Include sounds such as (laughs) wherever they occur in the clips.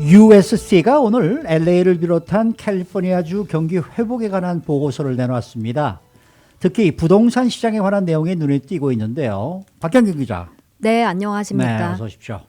USC가 오늘 LA를 비롯한 캘리포니아주 경기 회복에 관한 보고서를 내놨습니다. 특히 부동산 시장에 관한 내용이 눈에 띄고 있는데요. 박경규 기자. 네, 네, 안녕하십니까. 어서 오십시오.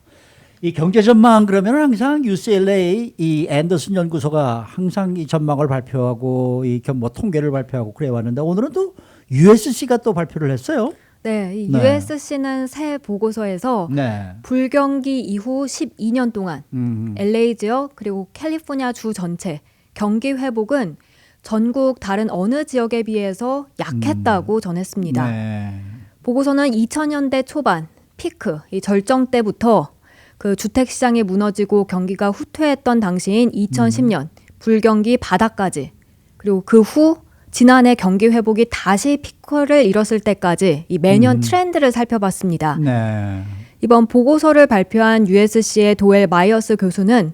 이 경제 전망 그러면 항상 UCLA 이 앤더슨 연구소가 항상 이 전망을 발표하고 이뭐 통계를 발표하고 그래 왔는데 오늘은 또 USC가 또 발표를 했어요. 네, 이 네. USC는 새 보고서에서 네. 불경기 이후 12년 동안 음. LA 지역 그리고 캘리포니아 주 전체 경기 회복은 전국 다른 어느 지역에 비해서 약했다고 전했습니다. 음. 네. 보고서는 2000년대 초반 피크 이 절정 때부터 그 주택 시장이 무너지고 경기가 후퇴했던 당시인 2010년 불경기 바닥까지 그리고 그 후 지난해 경기 회복이 다시 피크를 이뤘을 때까지 이 매년 음. 트렌드를 살펴봤습니다. 네. 이번 보고서를 발표한 USC의 도엘 마이어스 교수는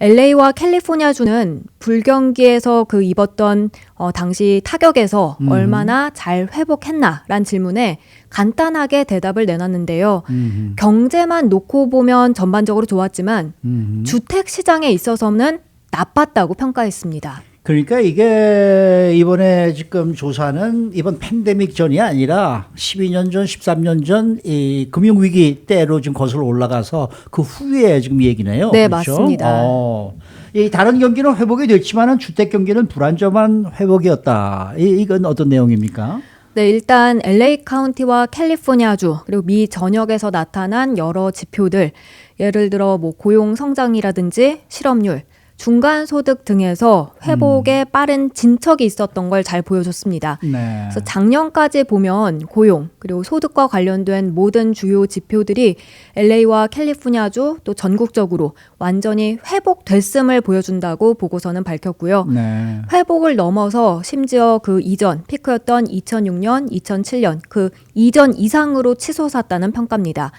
LA와 캘리포니아 주는 불경기에서 그 입었던 어, 당시 타격에서 음. 얼마나 잘 회복했나란 질문에 간단하게 대답을 내놨는데요. 음. 경제만 놓고 보면 전반적으로 좋았지만 음. 주택 시장에 있어서는 나빴다고 평가했습니다. 그러니까 이게 이번에 지금 조사는 이번 팬데믹 전이 아니라 12년 전, 13년 전 이 금융 위기 때로 지금 거슬러 올라가서 그 후에 지금 얘기네요. 네, 그렇죠? 맞습니다. 어. 이 다른 경기는 회복이 됐지만은 주택 경기는 불안정한 회복이었다. 이, 이건 어떤 내용입니까? 네, 일단 LA 카운티와 캘리포니아주 그리고 미 전역에서 나타난 여러 지표들 예를 들어 뭐 고용 성장이라든지 실업률, 중간 소득 등에서 회복에 빠른 진척이 있었던 걸 잘 보여줬습니다. 네. 그래서 작년까지 보면 고용 그리고 소득과 관련된 모든 주요 지표들이 LA와 캘리포니아주 또 전국적으로 완전히 회복됐음을 보여준다고 보고서는 밝혔고요. 네. 회복을 넘어서 심지어 그 이전 피크였던 2006년, 2007년 그 이전 이상으로 치솟았다는 평가입니다.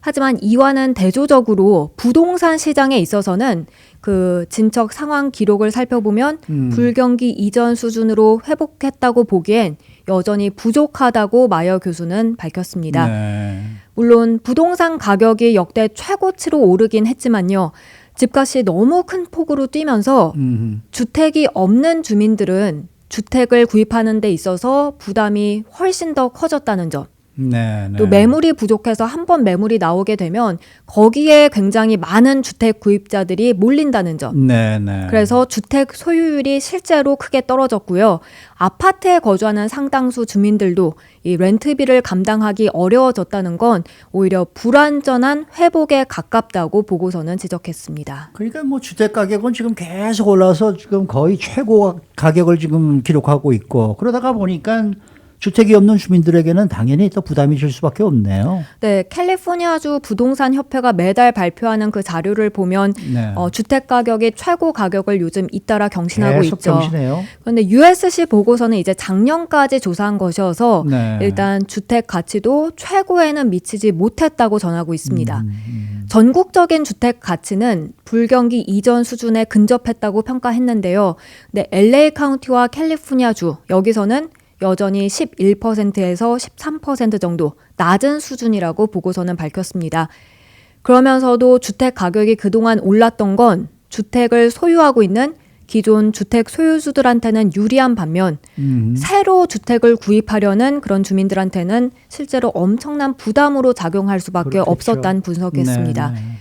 하지만 이와는 대조적으로 부동산 시장에 있어서는 그 진척 상황 기록을 살펴보면 음. 불경기 이전 수준으로 회복했다고 보기엔 여전히 부족하다고 마이어 교수는 밝혔습니다. 네. 물론 부동산 가격이 역대 최고치로 오르긴 했지만요. 집값이 너무 큰 폭으로 뛰면서 음. 주택이 없는 주민들은 주택을 구입하는 데 있어서 부담이 훨씬 더 커졌다는 점. 네. 또 매물이 부족해서 한 번 매물이 나오게 되면 거기에 굉장히 많은 주택 구입자들이 몰린다는 점. 네. 네. 그래서 주택 소유율이 실제로 크게 떨어졌고요. 아파트에 거주하는 상당수 주민들도 이 렌트비를 감당하기 어려워졌다는 건 오히려 불완전한 회복에 가깝다고 보고서는 지적했습니다. 그러니까 뭐 주택 가격은 지금 계속 올라서 지금 거의 최고 가격을 지금 기록하고 있고 그러다가 보니까 주택이 없는 주민들에게는 당연히 또 부담이 질 수밖에 없네요. 네, 캘리포니아주 부동산 협회가 매달 발표하는 그 자료를 보면 네. 어, 주택 가격이 최고 가격을 요즘 잇따라 경신하고 계속 있죠. 경신해요. 그런데 USC 보고서는 이제 작년까지 조사한 것이어서 네. 일단 주택 가치도 최고에는 미치지 못했다고 전하고 있습니다. 음, 음. 전국적인 주택 가치는 불경기 이전 수준에 근접했다고 평가했는데요. 근데 LA 카운티와 캘리포니아주 여기서는 여전히 11%에서 13% 정도 낮은 수준이라고 보고서는 밝혔습니다. 그러면서도 주택 가격이 그동안 올랐던 건 주택을 소유하고 있는 기존 주택 소유주들한테는 유리한 반면 음. 새로 주택을 구입하려는 그런 주민들한테는 실제로 엄청난 부담으로 작용할 수밖에 그렇겠죠. 없었다는 분석했습니다. 네, 네.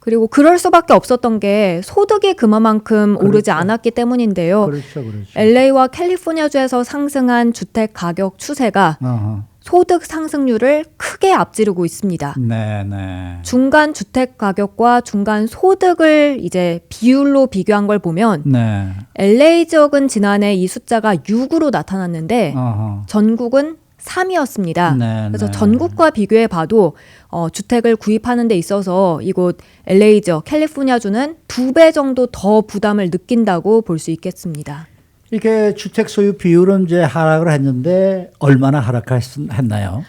그리고 그럴 수밖에 없었던 게 소득이 그만큼 오르지 그렇죠. 않았기 때문인데요. 그렇죠, 그렇죠. LA와 캘리포니아주에서 상승한 주택 가격 추세가 어허. 소득 상승률을 크게 앞지르고 있습니다. 네, 네. 중간 주택 가격과 중간 소득을 이제 비율로 비교한 걸 보면 네. LA 지역은 지난해 이 숫자가 6으로 나타났는데 어허. 전국은 3이었습니다. 네, 그래서 네. 전국과 비교해 봐도 어, 주택을 구입하는 데 있어서 이곳 LA 지역 캘리포니아주는 두 배 정도 더 부담을 느낀다고 볼 수 있겠습니다. 이렇게 주택 소유 비율은 이제 하락을 했는데 얼마나 하락했나요?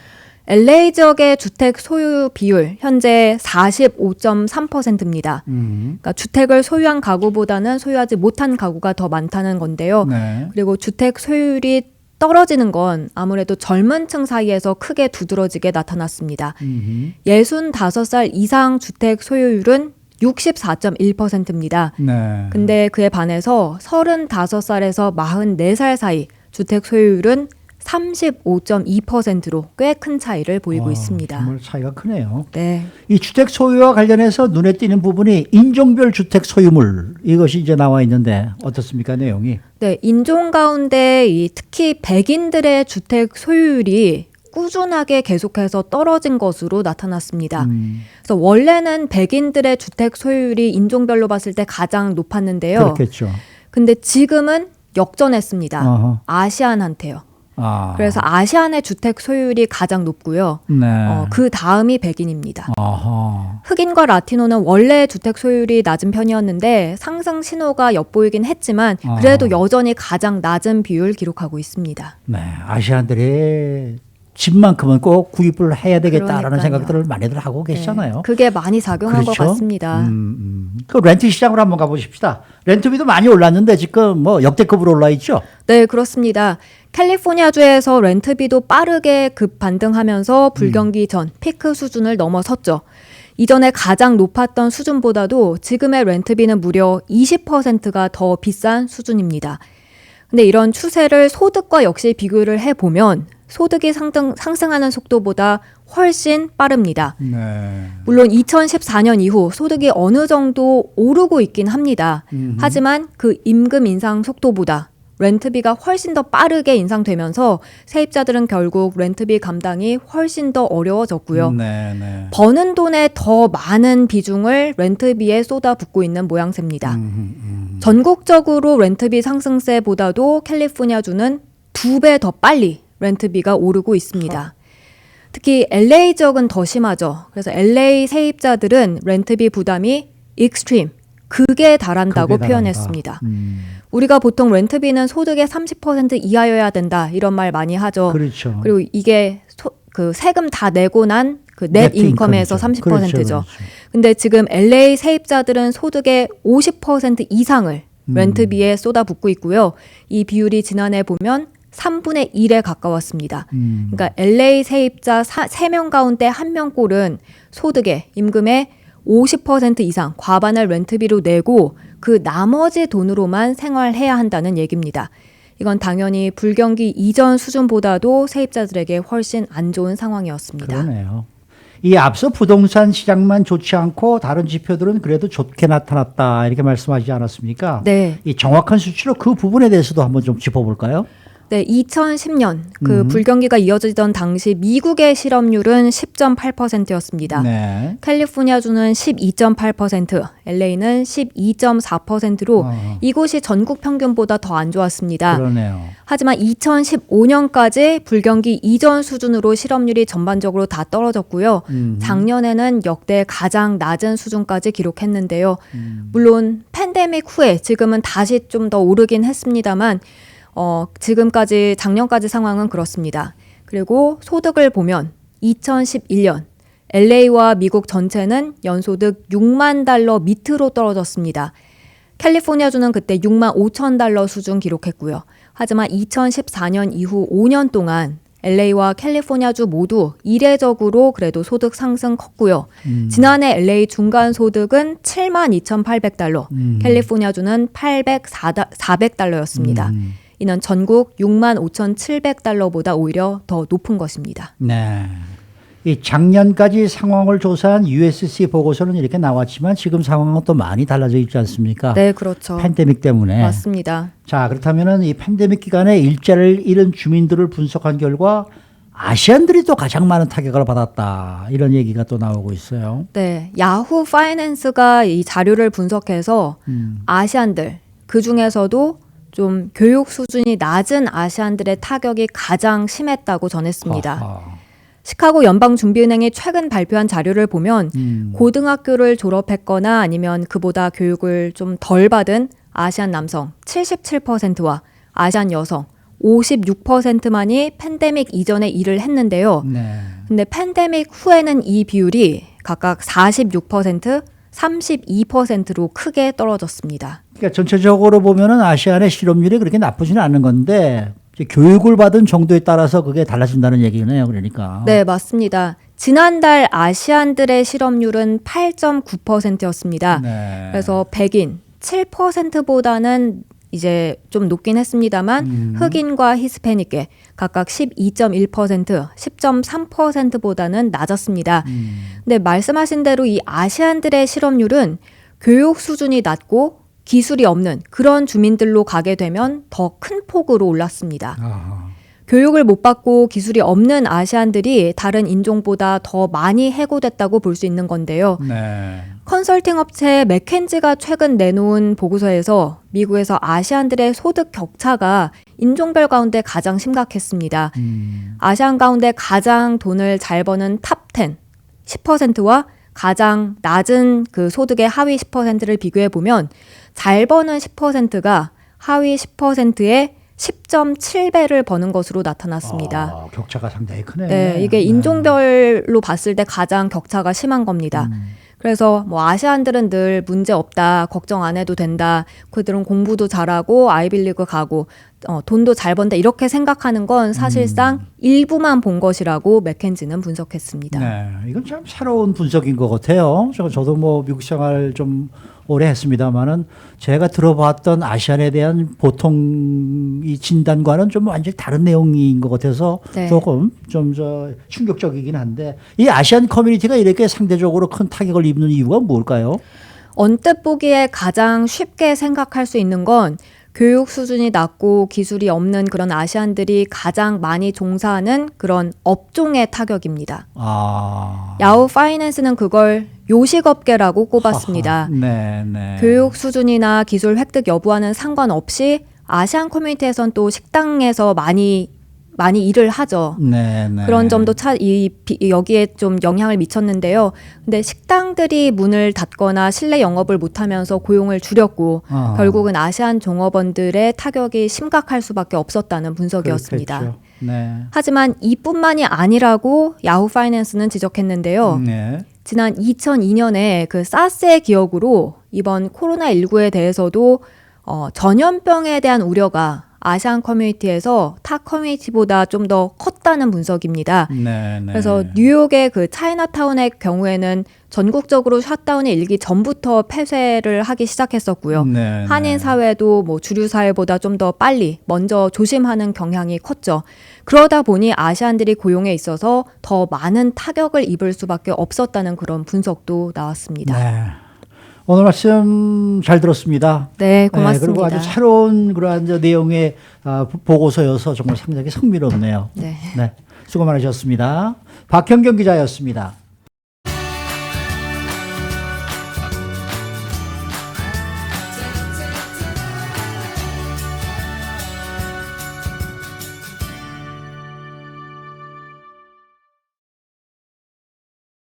LA 지역의 주택 소유 비율 현재 45.3%입니다. 음. 그러니까 주택을 소유한 가구보다는 소유하지 못한 가구가 더 많다는 건데요. 네. 그리고 주택 소유율이 떨어지는 건 아무래도 젊은 층 사이에서 크게 두드러지게 나타났습니다. 음흠. 65살 이상 주택 소유율은 64.1%입니다. 네. 근데 그에 반해서 35살에서 44살 사이 주택 소유율은 35.2%로 꽤 큰 차이를 보이고 어, 있습니다. 정말 차이가 크네요. 네. 이 주택 소유와 관련해서 눈에 띄는 부분이 인종별 주택 소유물 이것이 이제 나와 있는데 어떻습니까 내용이? 네, 인종 가운데 이 특히 백인들의 주택 소유율이 꾸준하게 계속해서 떨어진 것으로 나타났습니다. 음, 그래서 원래는 백인들의 주택 소유율이 인종별로 봤을 때 가장 높았는데요. 그렇겠죠. 근데 지금은 역전했습니다. 아시안한테요. 아, 그래서 아시안의 주택 소유율이 가장 높고요. 네. 어, 그 다음이 백인입니다. 아하. 흑인과 라티노는 원래 주택 소유율이 낮은 편이었는데 상승 신호가 엿보이긴 했지만 그래도 아. 여전히 가장 낮은 비율 기록하고 있습니다. 네, 아시안들이 집만큼은 꼭 구입을 해야 되겠다라는 그러니까요. 생각들을 많이들 하고 계시잖아요. 네, 그게 많이 작용한 것 같습니다. 음, 음. 그 렌트 시장으로 한번 가보십시다. 렌트비도 많이 올랐는데 지금 뭐 역대급으로 올라 있죠. 네, 그렇습니다. 캘리포니아주에서 렌트비도 빠르게 급 반등하면서 불경기 전 피크 수준을 넘어섰죠. 이전에 가장 높았던 수준보다도 지금의 렌트비는 무려 20%가 더 비싼 수준입니다. 근데 이런 추세를 소득과 역시 비교를 해보면 소득이 상등, 상승하는 속도보다 훨씬 빠릅니다. 네. 물론 2014년 이후 소득이 어느 정도 오르고 있긴 합니다. 하지만 그 임금 인상 속도보다 렌트비가 훨씬 더 빠르게 인상되면서 세입자들은 결국 렌트비 감당이 훨씬 더 어려워졌고요. 네, 네. 버는 돈의 더 많은 비중을 렌트비에 쏟아붓고 있는 모양새입니다. 음, 음. 전국적으로 렌트비 상승세보다도 캘리포니아주는 두 배 더 빨리 렌트비가 오르고 있습니다. 특히 LA 지역은 더 심하죠. 그래서 LA 세입자들은 렌트비 부담이 익스트림, 극에 달한다고 극에 표현했습니다. 음, 우리가 보통 렌트비는 소득의 30% 이하여야 된다 이런 말 많이 하죠. 그렇죠. 그리고 이게 소- 그 세금 다 내고 난 그넷 네트 인컴에서 인컴이죠. 30%죠. 그렇죠, 근데 지금 LA 세입자들은 소득의 50% 이상을 음. 렌트비에 쏟아붓고 있고요. 이 비율이 지난해 보면 3분의 1에 가까웠습니다. 음. 그러니까 LA 세입자 3명 가운데 1명 꼴은 소득의 임금의 50% 이상 과반을 렌트비로 내고 그 나머지 돈으로만 생활해야 한다는 얘기입니다. 이건 당연히 불경기 이전 수준보다도 세입자들에게 훨씬 안 좋은 상황이었습니다. 그러네요. 이 앞서 부동산 시장만 좋지 않고 다른 지표들은 그래도 좋게 나타났다 이렇게 말씀하시지 않았습니까? 네. 이 정확한 수치로 그 부분에 대해서도 한번 좀 짚어볼까요? 네, 2010년 그 음. 불경기가 이어지던 당시 미국의 실업률은 10.8%였습니다. 네. 캘리포니아주는 12.8%, LA는 12.4%로 어, 이곳이 전국 평균보다 더 안 좋았습니다. 그러네요. 하지만 2015년까지 불경기 이전 수준으로 실업률이 전반적으로 다 떨어졌고요. 음. 작년에는 역대 가장 낮은 수준까지 기록했는데요. 음. 물론 팬데믹 후에 지금은 다시 좀 더 오르긴 했습니다만 어, 지금까지 작년까지 상황은 그렇습니다. 그리고 소득을 보면 2011년 LA와 미국 전체는 연소득 6만 달러 밑으로 떨어졌습니다. 캘리포니아주는 그때 6만 5천 달러 수준 기록했고요. 하지만 2014년 이후 5년 동안 LA와 캘리포니아주 모두 이례적으로 그래도 소득 상승 컸고요. 음. 지난해 LA 중간 소득은 7만 2,800달러, 음. 캘리포니아주는 8,400달러였습니다. 음. 이는 전국 6만 5,700달러보다 오히려 더 높은 것입니다. 네. 이 작년까지 상황을 조사한 USC 보고서는 이렇게 나왔지만 지금 상황은 또 많이 달라져 있지 않습니까? 네, 그렇죠. 팬데믹 때문에. 맞습니다. 자, 그렇다면은 이 팬데믹 기간에 일자리를 잃은 주민들을 분석한 결과 아시안들이 또 가장 많은 타격을 받았다. 이런 얘기가 또 나오고 있어요. 네, 야후 파이낸스가 이 자료를 분석해서 음. 아시안들 그 중에서도 좀 교육 수준이 낮은 아시안들의 타격이 가장 심했다고 전했습니다. 허허. 시카고 연방준비은행이 최근 발표한 자료를 보면 음. 고등학교를 졸업했거나 아니면 그보다 교육을 좀 덜 받은 아시안 남성 77%와 아시안 여성 56%만이 팬데믹 이전에 일을 했는데요. 네. 근데 팬데믹 후에는 이 비율이 각각 46%, 32%로 크게 떨어졌습니다. 그러니까 전체적으로 보면은 아시안의 실업률이 그렇게 나쁘지는 않은 건데 교육을 받은 정도에 따라서 그게 달라진다는 얘기네요. 그러니까. 네, 맞습니다. 지난달 아시안들의 실업률은 8.9%였습니다. 네. 그래서 백인 7%보다는 이제 좀 높긴 했습니다만 음. 흑인과 히스패닉계 각각 12.1%, 10.3%보다는 낮았습니다. 음. 근데 말씀하신 대로 이 아시안들의 실업률은 교육 수준이 낮고 기술이 없는 그런 주민들로 가게 되면 더 큰 폭으로 올랐습니다. 아하. 교육을 못 받고 기술이 없는 아시안들이 다른 인종보다 더 많이 해고됐다고 볼 수 있는 건데요. 네. 컨설팅 업체 맥켄지가 최근 내놓은 보고서에서 미국에서 아시안들의 소득 격차가 인종별 가운데 가장 심각했습니다. 음. 아시안 가운데 가장 돈을 잘 버는 탑 10 10%와 가장 낮은 그 소득의 하위 10%를 비교해 보면 잘 버는 10%가 하위 10%의 10.7배를 버는 것으로 나타났습니다. 아, 격차가 상당히 크네. 네, 이게 인종별로 봤을 때 가장 격차가 심한 겁니다. 음. 그래서 뭐 아시안들은 늘 문제 없다, 걱정 안 해도 된다, 그들은 공부도 잘하고 아이빌리그 가고 어, 돈도 잘 번다 이렇게 생각하는 건 사실상 일부만 본 것이라고 맥켄지는 분석했습니다. 네, 이건 참 새로운 분석인 것 같아요. 저, 저도 뭐 미국 생활 좀 오래 했습니다만은 제가 들어봤던 아시안에 대한 보통 이 진단과는 좀 완전히 다른 내용인 것 같아서 네. 조금 좀 저 충격적이긴 한데 이 아시안 커뮤니티가 이렇게 상대적으로 큰 타격을 입는 이유가 뭘까요? 언뜻 보기에 가장 쉽게 생각할 수 있는 건 교육 수준이 낮고 기술이 없는 그런 아시안들이 가장 많이 종사하는 그런 업종의 타격입니다. 아, 야후 파이낸스는 그걸 요식업계라고 꼽았습니다. (laughs) 네, 네. 교육 수준이나 기술 획득 여부와는 상관없이 아시안 커뮤니티에선 또 식당에서 많이 많이 일을 하죠. 네, 네. 그런 점도 차, 이, 비- 여기에 좀 영향을 미쳤는데요. 근데 식당들이 문을 닫거나 실내 영업을 못하면서 고용을 줄였고 아. 결국은 아시안 종업원들의 타격이 심각할 수밖에 없었다는 분석이었습니다. 그렇겠죠. 네. 하지만 이뿐만이 아니라고 야후 파이낸스는 지적했는데요. 네. 지난 2002년에 그 사스의 기억으로 이번 코로나19에 대해서도 어, 전염병에 대한 우려가 아시안 커뮤니티에서 타 커뮤니티보다 좀 더 컸다는 분석입니다. 네, 네. 그래서 뉴욕의 그 차이나타운의 경우에는 전국적으로 샷다운이 일기 전부터 폐쇄를 하기 시작했었고요. 네, 한인 네. 사회도 뭐 주류 사회보다 좀 더 빨리 먼저 조심하는 경향이 컸죠. 그러다 보니 아시안들이 고용에 있어서 더 많은 타격을 입을 수밖에 없었다는 그런 분석도 나왔습니다. 네. 오늘 말씀 잘 들었습니다. 네, 네, 고맙습니다. 그리고 아주 새로운 그러한 저 내용의 아, 보- 보고서여서 정말 상당히 흥미롭네요. 네. 네, 수고 많으셨습니다. 박현경 기자였습니다.